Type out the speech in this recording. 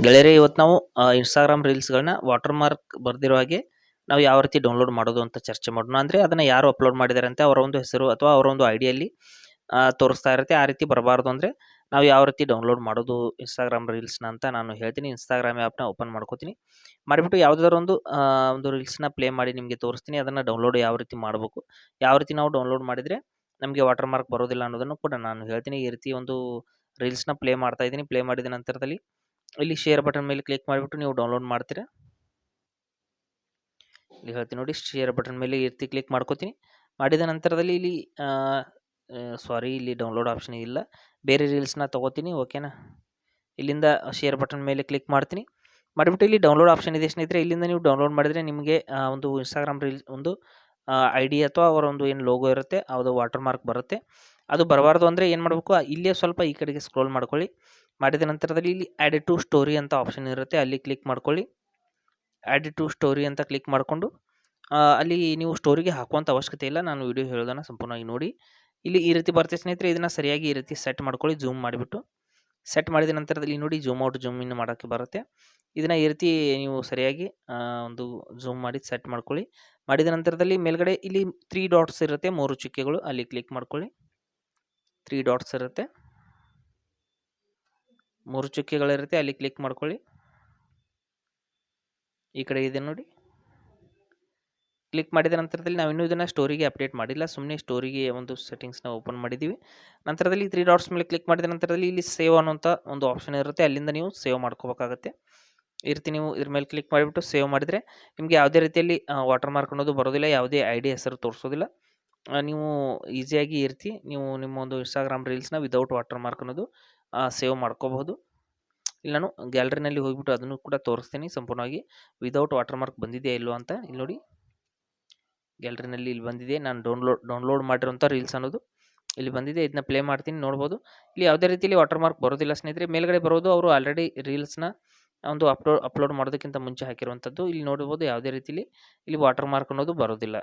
ಗೆಳೆಯರೇ, ಇವತ್ತು ನಾವು ಇನ್ಸ್ಟಾಗ್ರಾಮ್ ರೀಲ್ಸ್ಗಳನ್ನ ವಾಟರ್ ಮಾರ್ಕ್ ಬರ್ದಿರೋ ಹಾಗೆ ನಾವು ಯಾವ ರೀತಿ ಡೌನ್ಲೋಡ್ ಮಾಡೋದು ಅಂತ ಚರ್ಚೆ ಮಾಡೋಣ. ಅಂದರೆ ಅದನ್ನು ಯಾರು ಅಪ್ಲೋಡ್ ಮಾಡಿದ್ದಾರೆ ಅಂತ ಅವರ ಒಂದು ಹೆಸರು ಅಥವಾ ಅವರ ಒಂದು ಐಡಿಯಲ್ಲಿ ತೋರಿಸ್ತಾ ಇರುತ್ತೆ. ಆ ರೀತಿ ಬರಬಾರ್ದು ಅಂದರೆ ನಾವು ಯಾವ ರೀತಿ ಡೌನ್ಲೋಡ್ ಮಾಡೋದು ಇನ್ಸ್ಟಾಗ್ರಾಮ್ ರೀಲ್ಸ್ನ ಅಂತ ನಾನು ಹೇಳ್ತೀನಿ. ಇನ್ಸ್ಟಾಗ್ರಾಮ್ ಆ್ಯಪ್ನ ಓಪನ್ ಮಾಡ್ಕೋತೀನಿ. ಮಾಡಿಬಿಟ್ಟು ಯಾವುದಾದ್ರು ಒಂದು ಒಂದು ರೀಲ್ಸ್ನ ಪ್ಲೇ ಮಾಡಿ ನಿಮಗೆ ತೋರಿಸ್ತೀನಿ. ಅದನ್ನು ಡೌನ್ಲೋಡ್ ಯಾವ ರೀತಿ ಮಾಡಬೇಕು, ಯಾವ ರೀತಿ ನಾವು ಡೌನ್ಲೋಡ್ ಮಾಡಿದರೆ ನಮಗೆ ವಾಟರ್ ಮಾರ್ಕ್ ಬರೋದಿಲ್ಲ ಅನ್ನೋದನ್ನು ಕೂಡ ನಾನು ಹೇಳ್ತೀನಿ. ಈ ರೀತಿ ಒಂದು ರೀಲ್ಸ್ನ ಪ್ಲೇ ಮಾಡ್ತಾ ಇದ್ದೀನಿ. ಪ್ಲೇ ಮಾಡಿದ ನಂತರದಲ್ಲಿ ಇಲ್ಲಿ ಶೇರ್ ಬಟನ್ ಮೇಲೆ ಕ್ಲಿಕ್ ಮಾಡಿಬಿಟ್ಟು ನೀವು ಡೌನ್ಲೋಡ್ ಮಾಡ್ತೀರಾ? ಇಲ್ಲಿ ಹೇಳ್ತೀನಿ ನೋಡಿ ಶೇರ್ ಬಟನ್ ಮೇಲೆ ಈ ಕ್ಲಿಕ್ ಮಾಡ್ಕೋತೀನಿ. ಮಾಡಿದ ನಂತರದಲ್ಲಿ ಇಲ್ಲಿ ಸಾರಿ ಇಲ್ಲಿ ಡೌನ್ಲೋಡ್ ಆಪ್ಷನ್ ಇಲ್ಲ. ಬೇರೆ ರೀಲ್ಸ್ನ ತೊಗೋತೀನಿ ಓಕೆನಾ ಇಲ್ಲಿಂದ ಶೇರ್ ಬಟನ್ ಮೇಲೆ ಕ್ಲಿಕ್ ಮಾಡ್ತೀನಿ. ಮಾಡಿಬಿಟ್ಟು ಇಲ್ಲಿ ಡೌನ್ಲೋಡ್ ಆಪ್ಷನ್ ಇದೆ ಸ್ನೇಹಿತರೆ, ಇಲ್ಲಿಂದ ನೀವು ಡೌನ್ಲೋಡ್ ಮಾಡಿದರೆ ನಿಮಗೆ ಒಂದು ಇನ್ಸ್ಟಾಗ್ರಾಮ್ ರೀಲ್ಸ್ ಒಂದು ಐ ಡಿ ಅಥವಾ ಅವರ ಒಂದು ಏನು ಲೋಗೋ ಇರುತ್ತೆ ಅದು ವಾಟರ್ ಮಾರ್ಕ್ ಬರುತ್ತೆ. ಅದು ಬರಬಾರ್ದು ಅಂದರೆ ಏನು ಮಾಡಬೇಕು ಇಲ್ಲೇ ಸ್ವಲ್ಪ ಈ ಕಡೆಗೆ ಸ್ಕ್ರೋಲ್ ಮಾಡ್ಕೊಳ್ಳಿ. ಮಾಡಿದ ನಂತರದಲ್ಲಿ ಇಲ್ಲಿ ಆ್ಯಡ್ ಟು ಸ್ಟೋರಿ ಅಂತ ಆಪ್ಷನ್ ಇರುತ್ತೆ, ಅಲ್ಲಿ ಕ್ಲಿಕ್ ಮಾಡ್ಕೊಳ್ಳಿ. ಆ್ಯಡ್ ಟು ಸ್ಟೋರಿ ಅಂತ ಕ್ಲಿಕ್ ಮಾಡಿಕೊಂಡು ಅಲ್ಲಿ ನೀವು ಸ್ಟೋರಿಗೆ ಹಾಕುವಂಥ ಅವಶ್ಯಕತೆ ಇಲ್ಲ. ನಾನು ವಿಡಿಯೋ ಹೇಳೋದನ್ನು ಸಂಪೂರ್ಣವಾಗಿ ನೋಡಿ. ಇಲ್ಲಿ ಈ ರೀತಿ ಬರುತ್ತೆ ಸ್ನೇಹಿತರೆ, ಇದನ್ನು ಸರಿಯಾಗಿ ಈ ರೀತಿ ಸೆಟ್ ಮಾಡ್ಕೊಳ್ಳಿ ಜೂಮ್ ಮಾಡಿಬಿಟ್ಟು. ಸೆಟ್ ಮಾಡಿದ ನಂತರದಲ್ಲಿ ನೋಡಿ ಜೂಮ್ ಔಟ್ ಜೂಮ್ ಇನ್ ಮಾಡೋಕ್ಕೆ ಬರುತ್ತೆ. ಇದನ್ನು ಈ ರೀತಿ ನೀವು ಸರಿಯಾಗಿ ಒಂದು ಜೂಮ್ ಮಾಡಿ ಸೆಟ್ ಮಾಡ್ಕೊಳ್ಳಿ. ಮಾಡಿದ ನಂತರದಲ್ಲಿ ಮೇಲ್ಗಡೆ ಇಲ್ಲಿ ತ್ರೀ ಡಾಟ್ಸ್ ಇರುತ್ತೆ, ಮೂರು ಚುಕ್ಕೆಗಳು, ಅಲ್ಲಿ ಕ್ಲಿಕ್ ಮಾಡ್ಕೊಳ್ಳಿ. ತ್ರೀ ಡಾಟ್ಸ್ ಇರುತ್ತೆ. ಮೂರು ಚುಕ್ಕೆಗಳಿರುತ್ತೆ, ಅಲ್ಲಿ ಕ್ಲಿಕ್ ಮಾಡ್ಕೊಳ್ಳಿ. ಈ ಕಡೆ ಇದೆ ನೋಡಿ. ಕ್ಲಿಕ್ ಮಾಡಿದ ನಂತರದಲ್ಲಿ ನಾವು ಇನ್ನೂ ಇದನ್ನು ಸ್ಟೋರಿಗೆ ಅಪ್ಡೇಟ್ ಮಾಡಿಲ್ಲ. ಸುಮ್ಮನೆ ಸ್ಟೋರಿಗೆ ಒಂದು ಸೆಟ್ಟಿಂಗ್ಸ್ನ ಓಪನ್ ಮಾಡಿದ್ದೀವಿ ನಂತರದಲ್ಲಿ ತ್ರೀ ಡಾಟ್ಸ್ ಮೇಲೆ ಕ್ಲಿಕ್ ಮಾಡಿದ ನಂತರದಲ್ಲಿ ಇಲ್ಲಿ ಸೇವ್ ಅನ್ನೋಂಥ ಒಂದು ಆಪ್ಷನ್ ಇರುತ್ತೆ. ಅಲ್ಲಿಂದ ನೀವು ಸೇವ್ ಮಾಡ್ಕೋಬೇಕಾಗತ್ತೆ. ಈ ರೀತಿ ನೀವು ಇದ್ರ ಮೇಲೆ ಕ್ಲಿಕ್ ಮಾಡಿಬಿಟ್ಟು ಸೇವ್ ಮಾಡಿದರೆ ನಿಮಗೆ ಯಾವುದೇ ರೀತಿಯಲ್ಲಿ ವಾಟರ್ ಮಾರ್ಕ್ ಅನ್ನೋದು ಬರೋದಿಲ್ಲ. ಯಾವುದೇ ಐ ಹೆಸರು ತೋರಿಸೋದಿಲ್ಲ. ನೀವು ಈಸಿಯಾಗಿ ಇರ್ತಿ. ರೀತಿ ನೀವು ನಿಮ್ಮ ಒಂದು ಇನ್ಸ್ಟಾಗ್ರಾಮ್ ರೀಲ್ಸ್ನ ವಿದೌಟ್ ವಾಟರ್ ಮಾರ್ಕ್ ಅನ್ನೋದು ಸೇವ್ ಮಾಡ್ಕೋಬಹುದು. ಇಲ್ಲ ನಾನು ಗ್ಯಾಲರಿನಲ್ಲಿ ಹೋಗಿಬಿಟ್ಟು ಅದನ್ನು ಕೂಡ ತೋರಿಸ್ತೀನಿ ಸಂಪೂರ್ಣವಾಗಿ. ವಿದೌಟ್ ವಾಟರ್ ಮಾರ್ಕ್ ಬಂದಿದೆಯಾ ಇಲ್ಲೋ ಅಂತ ಇಲ್ಲಿ ನೋಡಿ. ಗ್ಯಾಲರಿನಲ್ಲಿ ಇಲ್ಲಿ ಬಂದಿದೆ. ನಾನು ಡೌನ್ಲೋಡ್ ಡೌನ್ಲೋಡ್ ಮಾಡಿರೋಂಥ ರೀಲ್ಸ್ ಅನ್ನೋದು ಇಲ್ಲಿ ಬಂದಿದೆ. ಇದನ್ನ ಪ್ಲೇ ಮಾಡ್ತೀನಿ, ನೋಡ್ಬೋದು. ಇಲ್ಲಿ ಯಾವುದೇ ರೀತಿಯಲ್ಲಿ ವಾಟರ್ ಮಾರ್ಕ್ ಬರೋದಿಲ್ಲ ಸ್ನೇಹಿತರೆ. ಮೇಲ್ಗಡೆ ಬರೋದು ಅವರು ಆಲ್ರೆಡಿ ರೀಲ್ಸ್ನ ಒಂದು ಅಪ್ಲೋಡ್ ಅಪ್ಲೋಡ್ ಮಾಡೋದಕ್ಕಿಂತ ಮುಂಚೆ ಹಾಕಿರುವಂಥದ್ದು. ಇಲ್ಲಿ ನೋಡ್ಬೋದು ಯಾವುದೇ ರೀತಿಯಲ್ಲಿ ಇಲ್ಲಿ ವಾಟರ್ ಮಾರ್ಕ್ ಅನ್ನೋದು ಬರೋದಿಲ್ಲ.